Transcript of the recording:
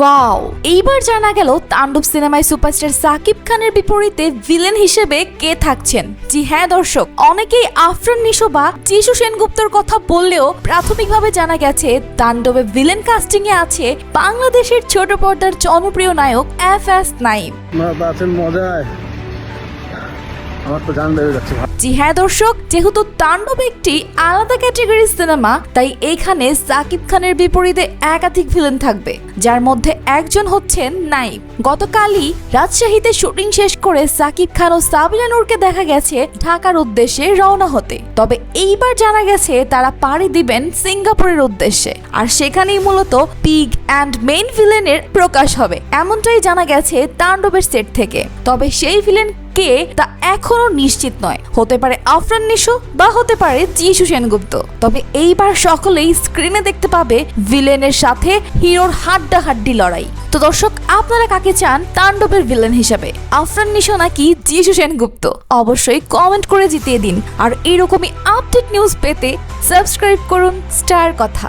Wow এইবার জানা গেল তাণ্ডব সিনেমায় সুপারস্টার সাকিব খানের বিপরীতে ভিলেন হিসেবে কে থাকছেন। জি হ্যাঁ দর্শক, অনেকেই আফরান নিশো বা যিশু সেনগুপ্তর কথা বললেও প্রাথমিকভাবে জানা গেছে, তাণ্ডবে ভিলেন কাস্টিং এ আছে বাংলাদেশের ছোট পর্দার জনপ্রিয় নায়ক এফ এস নাইম মজায় জি হ্যাঁ দর্শক, যেহেতু তাণ্ডব একটি আলাদা ক্যাটাগরির সিনেমা, তাই এখানে সাকিব খানের বিপরীতে একাধিক ভিলেন থাকবে, যার মধ্যে একজন হচ্ছেন নাইম। গতকালই রাজশাহীতে শুটিং শেষ করে সাকিব খান ও সাবিনা নূরকে দেখা গেছে ঢাকার উদ্দেশ্যে রওনা হতে। তবে এইবার জানা গেছে তারা পাড়ি দিবেন সিঙ্গাপুরের উদ্দেশ্যে, আর সেখানেই মূলত পিগ অ্যান্ড মেইন ভিলেনের প্রকাশ হবে, এমনটাই জানা গেছে তাণ্ডবের সেট থেকে। তবে সেই ভিলেন কে তা এখনও নিশ্চিত নয়। হতে পারে আফরান নিশো বা হতে পারে যিশু সেনগুপ্ত। তবে এইবার সকলেই স্ক্রিনে দেখতে পাবে ভিলেনের সাথে হিরোর হাড্ডাহাড্ডি লড়াই। তো দর্শক, আপনারা কাকে চান তাণ্ডবের ভিলেন হিসাবে? আফরান নিশো নাকি যিশু সেনগুপ্ত? অবশ্যই কমেন্ট করে জিতিয়ে দিন। আর এরকমই আপডেট নিউজ পেতে সাবস্ক্রাইব করুন স্টার কথা।